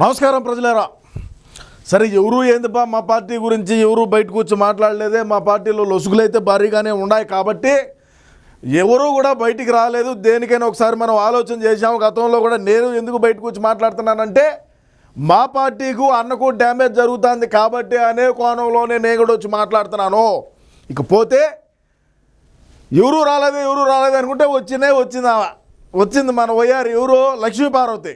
నమస్కారం ప్రజలారా. సరే ఎవరు ఏందిపా మా పార్టీ గురించి ఎవరు బయటకు వచ్చి మాట్లాడలేదే. మా పార్టీలో లొసుగులు అయితే భారీగానే ఉన్నాయి కాబట్టి ఎవరు కూడా బయటికి రాలేదు. దేనికైనా ఒకసారి మనం ఆలోచన చేశాము. గతంలో కూడా నేను ఎందుకు బయటకు వచ్చి మాట్లాడుతున్నానంటే మా పార్టీకు అన్నకు డ్యామేజ్ జరుగుతుంది కాబట్టి అనే కోణంలోనే నేను కూడా వచ్చి మాట్లాడుతున్నాను. ఇకపోతే ఎవరు రాలేదు ఎవరు రాలేదు అనుకుంటే వచ్చినే వచ్చిందా? వచ్చింది మన వైఆర్ ఎవరు? లక్ష్మీపార్వతి.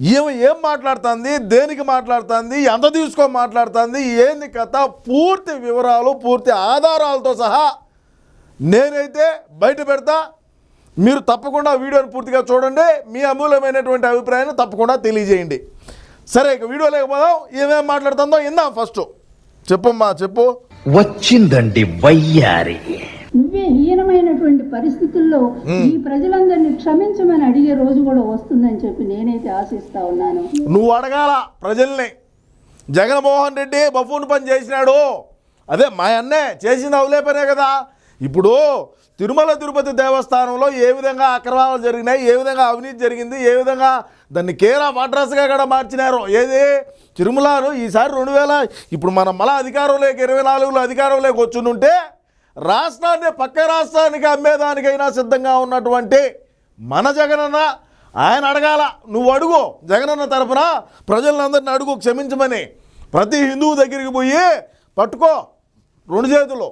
ఈమె ఏం మాట్లాడుతుంది? దేనికి మాట్లాడుతుంది? ఎంత తీసుకొని మాట్లాడుతుంది? ఏంది కథ? పూర్తి వివరాలు పూర్తి ఆధారాలతో సహా నేనైతే బయట పెడతా. మీరు తప్పకుండా వీడియోని పూర్తిగా చూడండి. మీ అమూల్యమైనటువంటి అభిప్రాయాన్ని తప్పకుండా తెలియజేయండి. సరే ఇక వీడియో లేకపోదాం. ఏమేం మాట్లాడుతుందో ఇందాం ఫస్ట్. చెప్పమ్మా చెప్పు. వచ్చిందండి వయ్యారి. హీనమైనటువంటి పరిస్థితుల్లో ఈ ప్రజలందరినీ క్షమించమని అడిగే రోజు కూడా వస్తుందని చెప్పి నేనైతే ఆశిస్తా ఉన్నాను. నువ్వు అడగాల ప్రజల్ని. జగన్మోహన్ రెడ్డి బఫూన్ పని చేసినాడు. అదే మా అన్నే చేసింది అవులే పనే కదా. ఇప్పుడు తిరుమల తిరుపతి దేవస్థానంలో ఏ విధంగా అక్రమాలు జరిగినాయి ఏ విధంగా అవినీతి జరిగింది ఏ విధంగా దాన్ని కేర్ అడ్రస్గా కూడా మార్చినారు ఏది? తిరుమలను ఈసారి రెండు వేల ఇప్పుడు మనం మళ్ళా అధికారంలోకి ఇరవై నాలుగులో అధికారంలోకి వచ్చునుంటే రాష్ట్రాన్ని పక్క రాష్ట్రానికి అమ్మేదానికైనా సిద్ధంగా ఉన్నటువంటి మన జగనన్న ఆయన అడగాల నువ్వు అడుగు జగనన్న తరపున ప్రజలందరిని అడుగు క్షమించమని. ప్రతి హిందువు దగ్గరికి పోయి పట్టుకో రెండు చేతులు.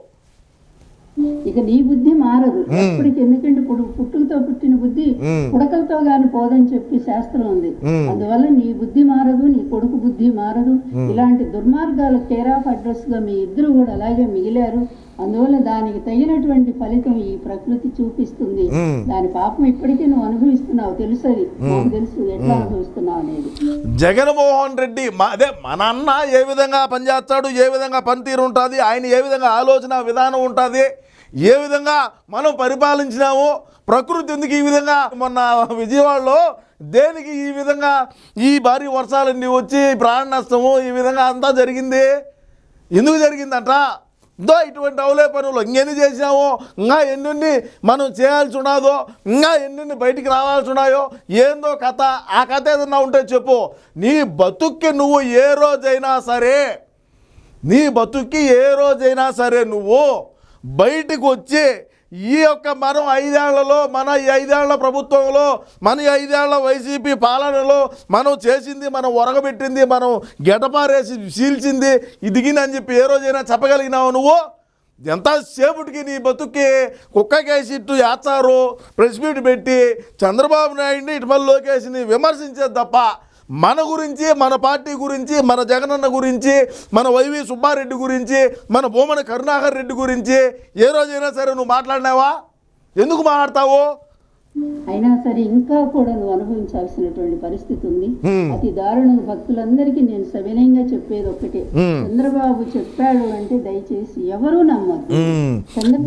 ఇక నీ బుద్ధి మారదు. ఎప్పటికి ఎందుకంటే ఇప్పుడు పుట్టుకతో పుట్టిన బుద్ధి పుడకలతో గాని పోదని చెప్పి శాస్త్రం ఉంది. అందువల్ల నీ బుద్ధి మారదు నీ కొడుకు బుద్ధి మారదు. ఇలాంటి దుర్మార్గాల కేర్ ఆఫ్ అడ్రస్గా మీ ఇద్దరు కూడా అలాగే మిగిలారు. అందువల్ల దానికి తగినటువంటి ఫలితం ఈ ప్రకృతి చూపిస్తుంది. దాని పాపం ఇప్పటికీ నువ్వు అనుభవిస్తున్నావు తెలుసు అది. తెలుసు ఎట్లా అనుభవిస్తున్నావు అనేది. జగన్మోహన్ రెడ్డి మా అదే మన అన్న ఏ విధంగా పనిచేస్తాడు ఏ విధంగా పనితీరు ఉంటుంది ఆయన ఏ విధంగా ఆలోచన విధానం ఉంటుంది ఏ విధంగా మనం పరిపాలించినాము ప్రకృతి ఎందుకు ఈ విధంగా మొన్న విజయవాడలో దేనికి ఈ విధంగా ఈ భారీ వర్షాలన్నీ వచ్చి ప్రాణ నష్టము ఈ విధంగా అంతా జరిగింది? ఎందుకు జరిగిందంట? దో ఇటువంటి అవలే పనులు ఇంకెన్ని చేసామో ఇంకా ఎన్ని మనం చేయాల్సి ఉన్నదో ఇంకా ఎన్ని బయటికి రావాల్సి ఉన్నాయో ఏందో కథ ఆ కథ ఏదన్నా ఉంటే చెప్పు. నీ బతుక్కి నువ్వు ఏ రోజైనా సరే నీ బతుక్కి ఏ రోజైనా సరే నువ్వు బయటికి వచ్చి ఈ యొక్క మనం ఐదేళ్ళలో మన ఈ ఐదేళ్ళ ప్రభుత్వంలో మన ఐదేళ్ళ వైసీపీ పాలనలో మనం చేసింది మనం ఒరగబెట్టింది మనం గెటపారేసి చీల్చింది ఇదిగినని చెప్పి ఏ రోజైనా చెప్పగలిగినావు నువ్వు? ఎంతసేపుటికి నీ బతుక్కి కుక్కకేసి ఇట్టు యాచారు ప్రెస్ మీట్ పెట్టి చంద్రబాబు నాయుడిని ఇటుమల లోకేష్ని విమర్శించేది తప్ప మన గురించి మన పార్టీ గురించి మన జగనన్న గురించి మన వైవి సుబ్బారెడ్డి గురించి మన భూమన కరుణాకర్ రెడ్డి గురించి ఏ రోజైనా సరే నువ్వు మాట్లాడినావా? ఎందుకు మాట్లాడతావు? అయినా సరే ఇంకా కూడా నువ్వు అనుభవించాల్సినటువంటి పరిస్థితి ఉంది. అతి దారుణం భక్తులందరికీ నేను సవినయంగా చెప్పేది ఒకటే చంద్రబాబు చెప్పాడు అంటే దయచేసి ఎవరూ నమ్మద్దు.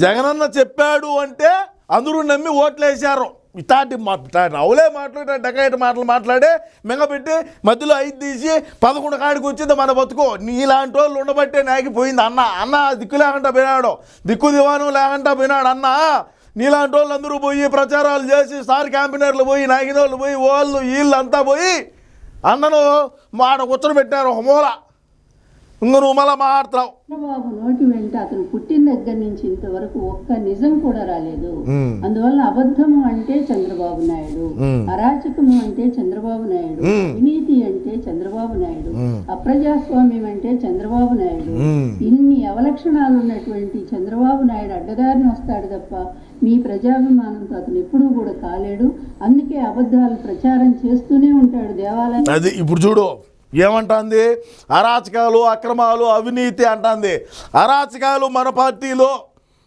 జగనన్న చెప్పాడు అంటే అందరూ నమ్మి ఓట్లేశారు. ఇట్లాంటి మా ఇట్లాంటి అవులే మాట్లాడే డకాయిట మాటలు మాట్లాడే మింగబెట్టి మధ్యలో ఐదు తీసి పదకొండు కాడికి వచ్చింది మన బతుకు. నీలాంటి వాళ్ళు ఉండబట్టే నాగిపోయింది అన్న. అన్న దిక్కు లేకుండా పోయినాడు. దిక్కు దివాను లేకుండా పోయినాడు అన్న. నీలాంటి వాళ్ళు అందరూ పోయి ప్రచారాలు చేసి స్టార్ క్యాంపెయినర్లు పోయి నాగిన వాళ్ళు పోయి వాళ్ళు వీళ్ళు అంతా పోయి అన్నను మాట కూర్చొని పెట్టారు ఒక మూల ఇంక నువ్వు మళ్ళా మాట్లాడతావు చంద్రబాబు నోటి వెంట అతను పుట్టిన దగ్గర నుంచి ఇంతవరకు ఒక్క నిజం కూడా రాలేదు. అందువల్ల అబద్ధము అంటే చంద్రబాబు నాయుడు అరాచకము అంటే చంద్రబాబు నాయుడు అవినీతి అంటే చంద్రబాబు నాయుడు అప్రజాస్వామ్యం అంటే చంద్రబాబు నాయుడు. ఇన్ని అవలక్షణాలు ఉన్నటువంటి చంద్రబాబు నాయుడు అడ్డదారిని వస్తాడు తప్ప మీ ప్రజాభిమానంతో అతను ఎప్పుడూ కూడా కాలేడు. అందుకే అబద్ధాలు ప్రచారం చేస్తూనే ఉంటాడు దేవాలయం. అది ఇప్పుడు చూడు. ఏమంటుంది? అరాచకాలు అక్రమాలు అవినీతి అంటుంది. అరాచకాలు మన పార్టీలో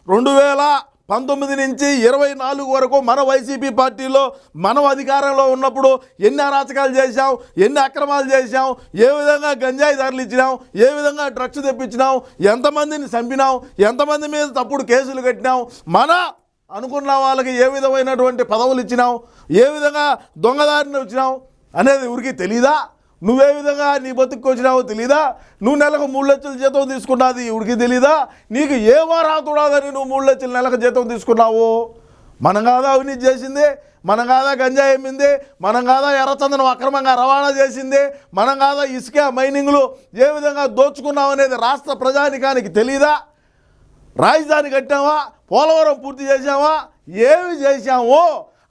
రెండు వేల పంతొమ్మిది నుంచి ఇరవై నాలుగు వరకు మన వైసీపీ పార్టీలో మనం అధికారంలో ఉన్నప్పుడు ఎన్ని అరాచకాలు చేశాం ఎన్ని అక్రమాలు చేశాం ఏ విధంగా గంజాయి ధరలు ఇచ్చినాం ఏ విధంగా డ్రగ్స్ తెప్పించినాం ఎంతమందిని చంపినాం ఎంతమంది మీద తప్పుడు కేసులు కట్టినాం మన అనుకున్న వాళ్ళకి ఏ విధమైనటువంటి పదవులు ఇచ్చినాం ఏ విధంగా దొంగదారిని వచ్చినాం అనేది ఊరికి తెలీదా? నువ్వే విధంగా నీ బతుకు వచ్చినావో తెలీదా? నువ్వు నెలకు మూడు లక్షల జీతం తీసుకున్నది ఇవిడికి తెలీదా? నీకు ఏమో రాకూడదని నువ్వు మూడు లక్షల నెలకు జీతం తీసుకున్నావు? మనం కాదా అవినీతి చేసింది? మనం కాదా గంజా ఎమ్మింది మనం కాదా ఎర్రచందనం అక్రమంగా రవాణా చేసింది? మనం కాదా ఇసుక మైనింగ్లు ఏ విధంగా దోచుకున్నాం అనేది రాష్ట్ర ప్రజానికానికి తెలీదా? రాజధాని కట్టామా పోలవరం పూర్తి చేసామా ఏమి చేశాము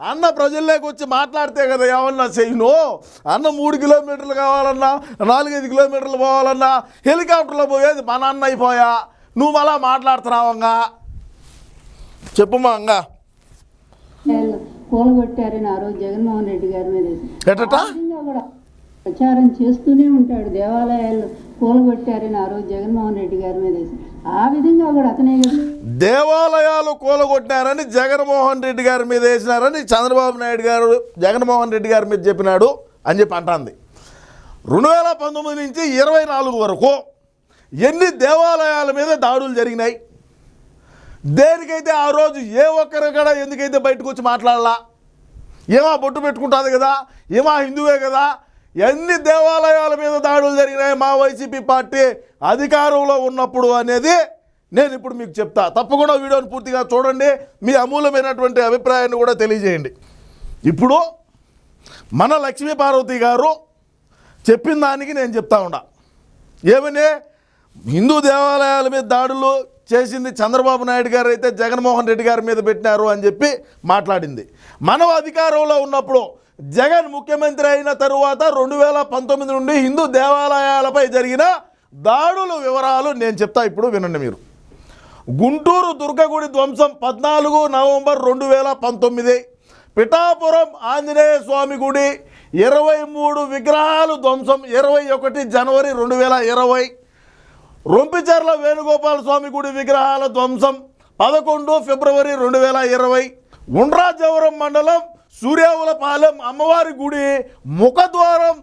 అన్న ప్రజల్లోకి వచ్చి మాట్లాడితే కదా ఏమన్నా చేయను? అన్న మూడు కిలోమీటర్లు కావాలన్నా నాలుగైదు కిలోమీటర్లు పోవాలన్నా హెలికాప్టర్లో పోయేది మన అన్న అయిపోయా. నువ్వు అలా మాట్లాడుతున్నావంగా చెప్పుమా అంగా. కూలగొట్టారని ఆ రోజు జగన్మోహన్ రెడ్డి గారి మీద. ఎటట ప్రచారం చేస్తూనే ఉంటాడు. దేవాలయాలు కూలగొట్టారని ఆ రోజు జగన్మోహన్ రెడ్డి గారి మీద ఆ విధంగా కూడా అతనే దేవాలయాలు కూలగొట్టినారని జగన్మోహన్ రెడ్డి గారి మీద వేసినారని చంద్రబాబు నాయుడు గారు జగన్మోహన్ రెడ్డి గారి మీద చెప్పినాడు అని చెప్పి అంటుంది. రెండు వేల పంతొమ్మిది నుంచి ఇరవై నాలుగు వరకు ఎన్ని దేవాలయాల మీద దాడులు జరిగినాయి? దేనికైతే ఆ రోజు ఏ ఒక్కరు కూడా ఎందుకైతే బయటకు వచ్చి మాట్లాడాలా? ఏమా బొట్టు పెట్టుకుంటుంది కదా? ఏమా హిందువే కదా? ఎన్ని దేవాలయాల మీద దాడులు జరిగినాయి మా వైసీపీ పార్టీ అధికారంలో ఉన్నప్పుడు అనేది నేను ఇప్పుడు మీకు చెప్తా. తప్పకుండా వీడియోని పూర్తిగా చూడండి. మీ అమూల్యమైనటువంటి అభిప్రాయాన్ని కూడా తెలియజేయండి. ఇప్పుడు మన లక్ష్మీ పార్వతి గారు చెప్పిన దానికి నేను చెప్తా ఉండా ఏమని? హిందూ దేవాలయాల మీద దాడులు చేసింది చంద్రబాబు నాయుడు గారు అయితే జగన్మోహన్ రెడ్డి గారి మీద పెట్టినారు అని చెప్పి మాట్లాడింది. మనం అధికారంలో ఉన్నప్పుడు జగన్ ముఖ్యమంత్రి అయిన తరువాత రెండు వేల పంతొమ్మిది నుండి హిందూ దేవాలయాలపై జరిగిన దాడుల వివరాలు నేను చెప్తా ఇప్పుడు వినండి మీరు. గుంటూరు దుర్గగుడి ధ్వంసం పద్నాలుగు నవంబర్ రెండు వేల పంతొమ్మిది. పిఠాపురం ఆంజనేయ స్వామి గుడి ఇరవై మూడు విగ్రహాలు ధ్వంసం ఇరవై ఒకటి జనవరి రెండు వేల ఇరవై. రొంపిచెర్ల వేణుగోపాల స్వామి గుడి విగ్రహాల ధ్వంసం పదకొండు ఫిబ్రవరి రెండు వేల ఇరవై. ఉండ్రాజవరం మండలం సూర్యావులపాలెం అమ్మవారి గుడి ముఖద్వారం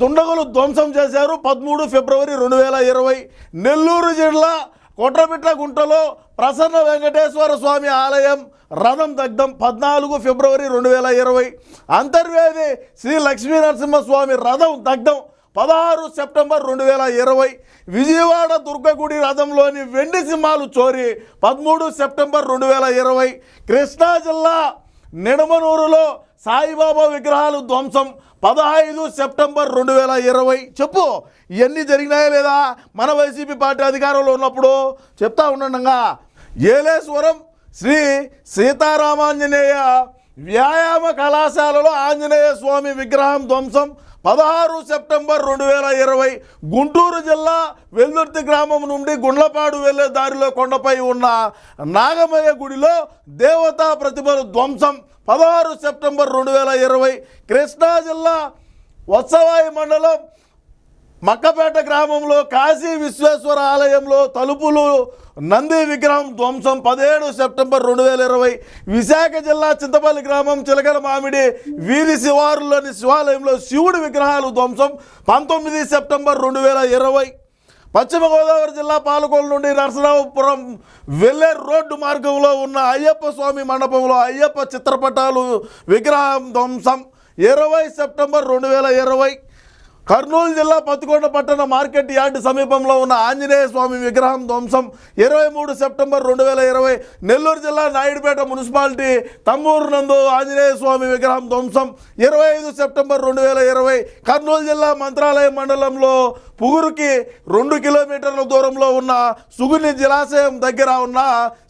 దుండగులు ధ్వంసం చేశారు పదమూడు ఫిబ్రవరి రెండు వేల ఇరవై. నెల్లూరు జిల్లా కొట్రపిట్ల గుంటలో ప్రసన్న వెంకటేశ్వర స్వామి ఆలయం రథం దగ్ధం పద్నాలుగు ఫిబ్రవరి రెండు వేల ఇరవై. అంతర్వేది శ్రీ లక్ష్మీ నరసింహస్వామి రథం దగ్ధం పదహారు సెప్టెంబర్ రెండు వేల ఇరవై. విజయవాడ దుర్గగుడి రథంలోని వెండి సింహాలు చోరీ పదమూడు సెప్టెంబర్ రెండు వేల ఇరవై. కృష్ణా జిల్లా నిడమనూరులో సాయిబాబా విగ్రహాలు ధ్వంసం పదహైదు సెప్టెంబర్ రెండు వేల ఇరవై. చెప్పు ఇవన్నీ జరిగినాయా లేదా? మన వైసీపీ పార్టీ అధికారంలో ఉన్నప్పుడు చెప్తా ఉండగా ఏలేశ్వరం శ్రీ సీతారామాంజనేయ వ్యాయామ కళాశాలలో ఆంజనేయ స్వామి విగ్రహం ధ్వంసం పదహారు సెప్టెంబర్ రెండు వేల ఇరవై గుంటూరు జిల్లా వెల్దుర్తి గ్రామం నుండి గుండ్లపాడు వెళ్ళే దారిలో కొండపై ఉన్న నాగమయ్య గుడిలో దేవతా ప్రతిమలు ధ్వంసం. పదహారు సెప్టెంబర్ రెండు వేల ఇరవై కృష్ణా జిల్లా వత్సవాయి మండలం మక్కపేట గ్రామంలో కాశీ విశ్వేశ్వర ఆలయంలో తలుపులు నంది విగ్రహం ధ్వంసం పదిహేడు సెప్టెంబర్ రెండు వేల ఇరవై. విశాఖ జిల్లా చింతపల్లి గ్రామం చిలకల మామిడి వీధి శివారులోని శివాలయంలో శివుడి విగ్రహాలు ధ్వంసం పంతొమ్మిది సెప్టెంబర్ రెండు వేల ఇరవై. పశ్చిమ గోదావరి జిల్లా పాలకొల్లు నుండి నరసరావుపురం వెళ్ళే రోడ్డు మార్గంలో ఉన్న అయ్యప్ప స్వామి మండపంలో అయ్యప్ప చిత్రపటాలు విగ్రహం ధ్వంసం ఇరవై సెప్టెంబర్ రెండు వేల ఇరవై. కర్నూలు జిల్లా పత్తికొండ పట్టణ మార్కెట్ యార్డ్ సమీపంలో ఉన్న ఆంజనేయ స్వామి విగ్రహం ధ్వంసం. ఇరవై మూడు సెప్టెంబర్ రెండు వేల ఇరవై నెల్లూరు జిల్లా నాయుడుపేట మున్సిపాలిటీ తమ్మూరు నందు ఆంజనేయ స్వామి విగ్రహం ధ్వంసం. ఇరవై ఐదు సెప్టెంబర్ రెండు వేల ఇరవై కర్నూలు జిల్లా మంత్రాలయం మండలంలో పుగురుకి రెండు కిలోమీటర్ల దూరంలో ఉన్న సుగుని జలాశయం దగ్గర ఉన్న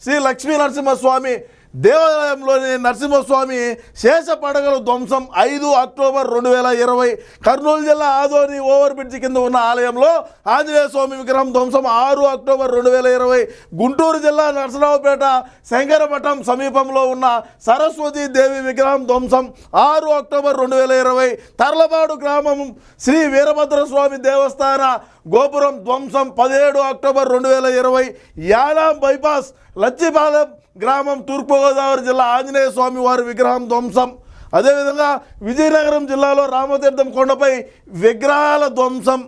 శ్రీ లక్ష్మీ నరసింహస్వామి దేవాలయంలోని నరసింహస్వామి శేష పడగల ధ్వంసం ఐదు అక్టోబర్ రెండు వేల ఇరవై కర్నూలు జిల్లా ఆదోని ఓవర్ బ్రిడ్జ్ కింద ఉన్న ఆలయంలో ఆంజనేయ స్వామి విగ్రహం ధ్వంసం ఆరు అక్టోబర్ రెండు వేల ఇరవై గుంటూరు జిల్లా నరసరావుపేట శంకరపట్నం సమీపంలో ఉన్న సరస్వతి దేవి విగ్రహం ధ్వంసం ఆరు అక్టోబర్ రెండు వేల ఇరవై తర్లపాడు గ్రామం శ్రీ వీరభద్రస్వామి దేవస్థాన గోపురం ధ్వంసం పదిహేడు అక్టోబర్ రెండు వేల ఇరవై యానాం బైపాస్ లచ్చిపాలెం గ్రామం తూర్పుగోదావరి జిల్లా ఆంజనేయ స్వామి వారి విగ్రహం ధ్వంసం. అదేవిధంగా విజయనగరం జిల్లాలో రామతీర్థం కొండపై విగ్రహాల ధ్వంసం.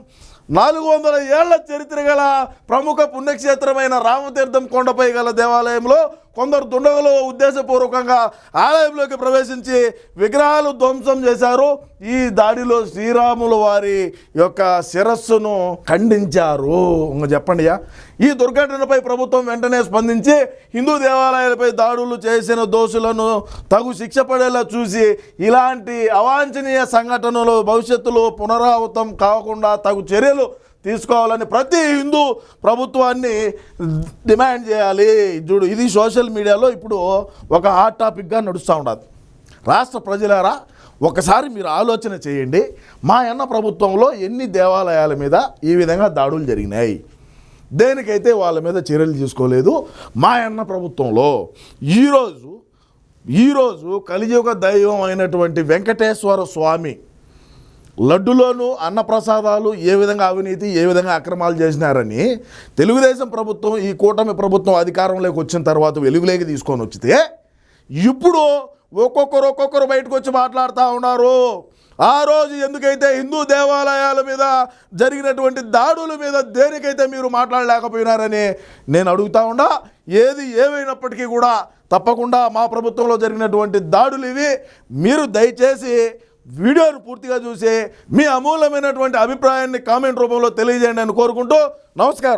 నాలుగు వందల ఏళ్ళ చరిత్ర గల ప్రముఖ పుణ్యక్షేత్రమైన రామతీర్థం కొండపై గల దేవాలయంలో కొందరు దుండగులు ఉద్దేశపూర్వకంగా ఆలయంలోకి ప్రవేశించి విగ్రహాలు ధ్వంసం చేశారు. ఈ దాడిలో శ్రీరాముల వారి యొక్క శిరస్సును ఖండించారు. చెప్పండి చెప్పండియా ఈ దుర్ఘటనపై ప్రభుత్వం వెంటనే స్పందించి హిందూ దేవాలయాలపై దాడులు చేసిన దోషులను తగు శిక్ష పడేలా చూసి ఇలాంటి అవాంఛనీయ సంఘటనలు భవిష్యత్తులో పునరావృతం కాకుండా తగు చర్యలు తీసుకోవాలని ప్రతి హిందూ ప్రభుత్వాన్ని డిమాండ్ చేయాలి. చూడు ఇది సోషల్ మీడియాలో ఇప్పుడు ఒక హాట్ టాపిక్గా నడుస్తూ ఉండదు రాష్ట్ర ప్రజలారా ఒకసారి మీరు ఆలోచన చేయండి. మా అన్న ప్రభుత్వంలో ఎన్ని దేవాలయాల మీద ఈ విధంగా దాడులు జరిగినాయి? దేనికైతే వాళ్ళ మీద చర్యలు తీసుకోలేదు? మా అన్న ప్రభుత్వంలో ఈరోజు ఈరోజు కలియుగ దైవం అయినటువంటి వెంకటేశ్వర స్వామి లడ్డులోనూ అన్నప్రసాదాలు ఏ విధంగా అవినీతి ఏ విధంగా అక్రమాలు చేసినారని తెలుగుదేశం ప్రభుత్వం ఈ కూటమి ప్రభుత్వం అధికారంలోకి వచ్చిన తర్వాత వెలుగులోకి తీసుకొని వచ్చితే ఇప్పుడు ఒక్కొక్కరు ఒక్కొక్కరు బయటకు వచ్చి మాట్లాడుతూ ఉన్నారు. ఆ రోజు ఎందుకైతే హిందూ దేవాలయాల మీద జరిగినటువంటి దాడుల మీద దేనికైతే మీరు మాట్లాడలేకపోయినారని నేను అడుగుతా ఉండా ఏది ఏమైనప్పటికీ కూడా తప్పకుండా మా ప్రభుత్వంలో జరిగినటువంటి దాడులు ఇవి. మీరు దయచేసి వీడియోను పూర్తిగా చూసి మీ అమూల్యమైనటువంటి అభిప్రాయాన్ని కామెంట్ రూపంలో తెలియజేయండి అని కోరుకుంటూ నమస్కారం.